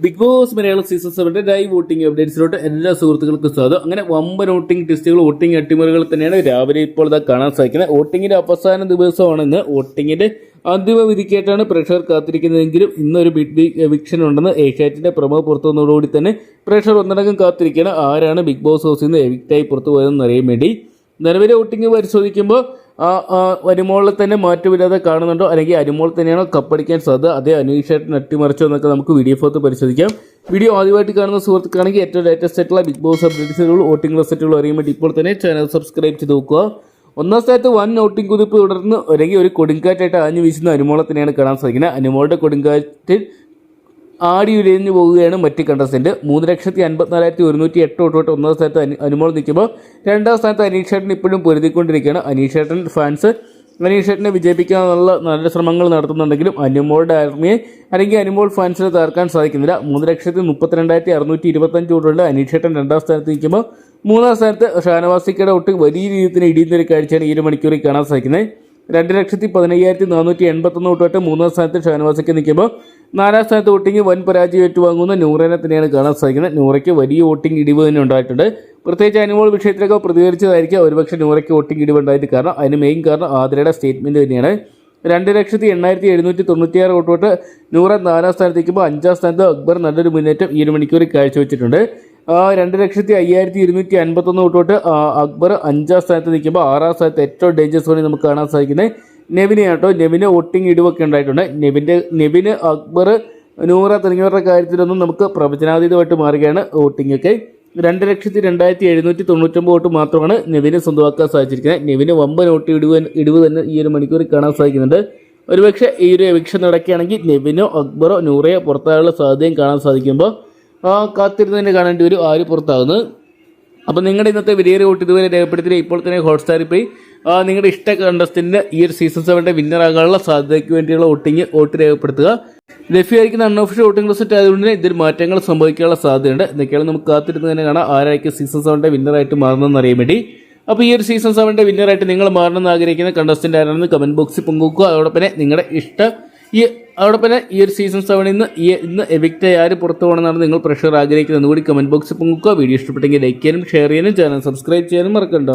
Big boss Malayalam season സെവന്റെ live voting അപ്ഡേറ്റ്സിലോട്ട് എല്ലാ സുഹൃത്തുക്കൾക്കും സ്വാഗതം. അങ്ങനെ വമ്പൻ വോട്ടിംഗ് ടെസ്റ്റുകൾ വോട്ടിംഗ് അട്ടിമറികൾ തന്നെയാണ് രാവിലെ ഇപ്പോൾ ഇതാ കാണാൻ സാധിക്കുന്നത്. വോട്ടിംഗിന്റെ അവസാന ദിവസമാണ് ഇന്ന്. വോട്ടിംഗിന്റെ അന്തിമ വിധിക്കായിട്ടാണ് പ്രേക്ഷകർ കാത്തിരിക്കുന്നതെങ്കിലും ഇന്നൊരു ബിഗ് ബിഗ് എവിക്ഷൻ ഉണ്ടെന്ന് ഏഷ്യാറ്റിന്റെ പ്രമോ പുറത്തു വന്നതോടുകൂടി തന്നെ പ്രേക്ഷകർ ഒന്നടങ്കം കാത്തിരിക്കുകയാണ്. ആരാണ് ബിഗ് ബോസ് ഹൗസിൽ നിന്ന് എവിക്റ്റായി പുറത്തു പോയതെന്ന് അറിയാൻ വേണ്ടി. നിലവിലെ വോട്ടിംഗ് പരിശോധിക്കുമ്പോൾ അനുമോളിൽ തന്നെ മാറ്റമില്ലാതെ കാണുന്നുണ്ടോ? അല്ലെങ്കിൽ അനുമോൾ തന്നെയാണോ കപ്പടിക്കാൻ സാധ്യത? അതേ അനീഷേട്ടൻ അട്ടിമറിച്ചോ എന്നൊക്കെ നമുക്ക് വീഡിയോ ഫോത്ത് പരിശോധിക്കാം. വീഡിയോ ആദ്യമായിട്ട് കാണുന്ന സുഹൃത്തുക്കാണെങ്കിൽ ഏറ്റവും ലേറ്റസ്റ്റ് ആയിട്ടുള്ള ബിഗ് ബോസ് അപ്ഡേറ്റ്സുകൾ വോട്ടിംഗ് റിസൾട്ടുകൾ അറിയാൻ വേണ്ടി ഇപ്പോൾ തന്നെ ചാനൽ സബ്സ്ക്രൈബ് ചെയ്ത് നോക്കുക. ഒന്നാം സ്ഥാനത്ത് വൻ വോട്ടിംഗ് കുതിപ്പ് തുടർന്ന് അല്ലെങ്കിൽ ഒരു കൊടുങ്കാറ്റായിട്ട് ആഞ്ഞു വീശുന്ന അനുമോളെ തന്നെയാണ് കാണാൻ സാധിക്കുന്നത്. അനുമോളുടെ കൊടുങ്കാറ്റിൽ ആടി ഉലഞ്ഞു പോവുകയാണ് മറ്റ് കണ്ടസ്റ്റന്റ് മൂന്ന് ലക്ഷത്തി അൻപത്തിനാലായിരത്തി ഒരുന്നൂറ്റി എട്ട് തൊട്ട് ഒന്നാം സ്ഥാനത്ത് അനു- അനുമോൾ നിൽക്കുമ്പോൾ രണ്ടാം സ്ഥാനത്ത് അനീഷേട്ടൻ ഇപ്പോഴും പൊരുതിക്കൊണ്ടിരിക്കുകയാണ്. അനീഷേട്ടൻ ഫാൻസ് അനീഷേട്ടനെ വിജയിപ്പിക്കാനുള്ള നല്ല ശ്രമങ്ങൾ നടത്തുന്നുണ്ടെങ്കിലും അനുമോളുടെ ആർമിയെ അല്ലെങ്കിൽ അനുമോൾ ഫാൻസിനെ തകർക്കാൻ സാധിക്കുന്നില്ല. മൂന്ന് ലക്ഷത്തി മുപ്പത്തിരണ്ടായിരത്തി അറുന്നൂറ്റി ഇരുപത്തഞ്ച് തൊട്ടുണ്ട് അനീഷേട്ടൻ രണ്ടാം സ്ഥാനത്ത് നിൽക്കുമ്പോൾ മൂന്നാം സ്ഥാനത്ത് ഷാനവാസിക്കയുടെ ഒട്ട് വലിയ രീതിയിൽ ഇടിയുന്നൊരു കാഴ്ചയാണ് ഈ ഒരു മണിക്കൂറിൽ കാണാൻ സാധിക്കുന്നത്. രണ്ട് ലക്ഷത്തി പതിനയ്യായിരത്തി നാനൂറ്റി എൺപത്തൊന്ന് വോട്ടോട്ട് മൂന്നാം സ്ഥാനത്ത് ഷാനവാസിക്ക് നിൽക്കുമ്പോൾ നാലാം സ്ഥാനത്ത് വോട്ടിംഗ് വൻ പരാജയം ഏറ്റുവാങ്ങുന്ന നൂറേനെ തന്നെയാണ് കാണാൻ സാധിക്കുന്നത്. നൂറയ്ക്ക് വലിയ വോട്ടിംഗ് ഇടിവ് തന്നെ ഉണ്ടായിട്ടുണ്ട്. പ്രത്യേകിച്ച് അനുമോൾ വിഷയത്തിലൊക്കെ പ്രതികരിച്ചതായിരിക്കും. ഒരുപക്ഷെ നൂറയ്ക്ക് വോട്ടിംഗ് ഇടിവ് ഉണ്ടായിട്ട് കാരണം അതിന് മെയിൻ കാരണം ആതിരയുടെ സ്റ്റേറ്റ്മെന്റ് തന്നെയാണ്. രണ്ട് ലക്ഷത്തി എണ്ണായിരത്തി എഴുന്നൂറ്റി തൊണ്ണൂറ്റിയാറ് വോട്ട് നൂറ് നാലാം സ്ഥാനത്തേക്കുമ്പോൾ അഞ്ചാം സ്ഥാനത്ത് അക്ബർ നല്ലൊരു മുന്നേറ്റം ഈ ഒരു മണിക്കൂറിൽ കാഴ്ചവെച്ചിട്ടുണ്ട്. രണ്ട് ലക്ഷത്തി അയ്യായിരത്തി ഇരുന്നൂറ്റി അൻപത്തൊന്ന് തൊട്ട് അക്ബർ അഞ്ചാം സ്ഥാനത്ത് നിൽക്കുമ്പോൾ ആറാം സ്ഥാനത്ത് ഏറ്റവും ഡേഞ്ചർ വേണി നമുക്ക് കാണാൻ സാധിക്കുന്നത് നെവിനെ ആട്ടോ. നെവിന് വോട്ടിംഗ് ഇടിവൊക്കെ ഉണ്ടായിട്ടുണ്ട്. നെവിന്റെ നെവിന് അക്ബർ നൂറ തുടങ്ങിയവരുടെ കാര്യത്തിലൊന്നും നമുക്ക് പ്രവചനാതീതമായിട്ട് മാറുകയാണ് വോട്ടിംഗ് ഒക്കെ രണ്ട് ലക്ഷത്തി രണ്ടായിരത്തി എഴുന്നൂറ്റി തൊണ്ണൂറ്റൊമ്പത് വോട്ട് മാത്രമാണ് നെവിനെ സ്വന്തമാക്കാൻ സാധിച്ചിരിക്കുന്നത്. നെവിന് വമ്പൻ വോട്ട് ഇടിവ് ഇടിവ് തന്നെ ഈ ഒരു മണിക്കൂറിൽ കാണാൻ സാധിക്കുന്നുണ്ട്. ഒരുപക്ഷെ ഈ ഒരു എവിക്ഷൻ നടക്കുകയാണെങ്കിൽ നെവിനോ അക്ബറോ നൂറയോ പുറത്താകാനുള്ള സാധ്യതയും കാണാൻ സാധിക്കുമ്പോൾ ആ കാത്തിരുന്ന് തന്നെ കാണേണ്ടി വരും ആര് പുറത്താകുന്നത് അപ്പോൾ നിങ്ങളുടെ ഇന്നത്തെ വിലയേറിയ വോട്ട് ഇതുവരെ രേഖപ്പെടുത്തിയ ഇപ്പോൾ തന്നെ ഹോട്ട്സ്റ്റാറിൽ പോയി. നിങ്ങളുടെ ഇഷ്ട കണ്ടസ്റ്റിന്റെ ഈ ഒരു സീസൺ സെവന്റെ വിന്നർ ആകാനുള്ള സാധ്യതയ്ക്ക് വേണ്ടിയുള്ള വോട്ടിംഗ് വോട്ട് രേഖപ്പെടുത്തുക. ലഭ്യമായിരിക്കുന്ന അൺഒഫീഷ്യൽ വോട്ടിംഗ് റിസൾട്ട് ആയതുകൊണ്ട് ഇതിൽ മാറ്റങ്ങൾ സംഭവിക്കാനുള്ള സാധ്യതയുണ്ട്. എന്തൊക്കെയാണ് നമുക്ക് കാത്തിരുന്ന് തന്നെ കാണാം. ആരായിരിക്കും സീസൺ സെവന്റെ വിന്നറായിട്ട് മാറുന്നതെന്ന് അറിയാൻ വേണ്ടി. അപ്പോൾ ഈ ഒരു സീസൺ സെവന്റെ വിന്നറായിട്ട് നിങ്ങൾ മാറണമെന്ന് ആഗ്രഹിക്കുന്ന കണ്ടസ്റ്റന്റ് ആരാണെന്ന് കമന്റ് ബോക്സിൽ പങ്കുവെക്കുക. അതോടൊപ്പം നിങ്ങളുടെ ഇഷ്ട ഈ അതോടൊപ്പം തന്നെ ഈ ഒരു സീസൺ സെവനിൽ നിന്ന് ഈ ഇന്ന് എവിക്റ്റ് ആര് പുറത്തു പോകണമെന്നാണ് നിങ്ങൾ പ്രഷർ ആഗ്രഹിക്കുന്നത്. കൂടി കമന്റ് ബോക്സിൽ പൊങ്ങുക്കുക വീഡിയോ ഇഷ്ടപ്പെട്ടെങ്കിൽ ലൈക്ക് ചെയ്യാനും ഷെയർ ചെയ്യാനും ചാനൽ സബ്സ്ക്രൈബ് ചെയ്യാനും മറക്കണ്ട.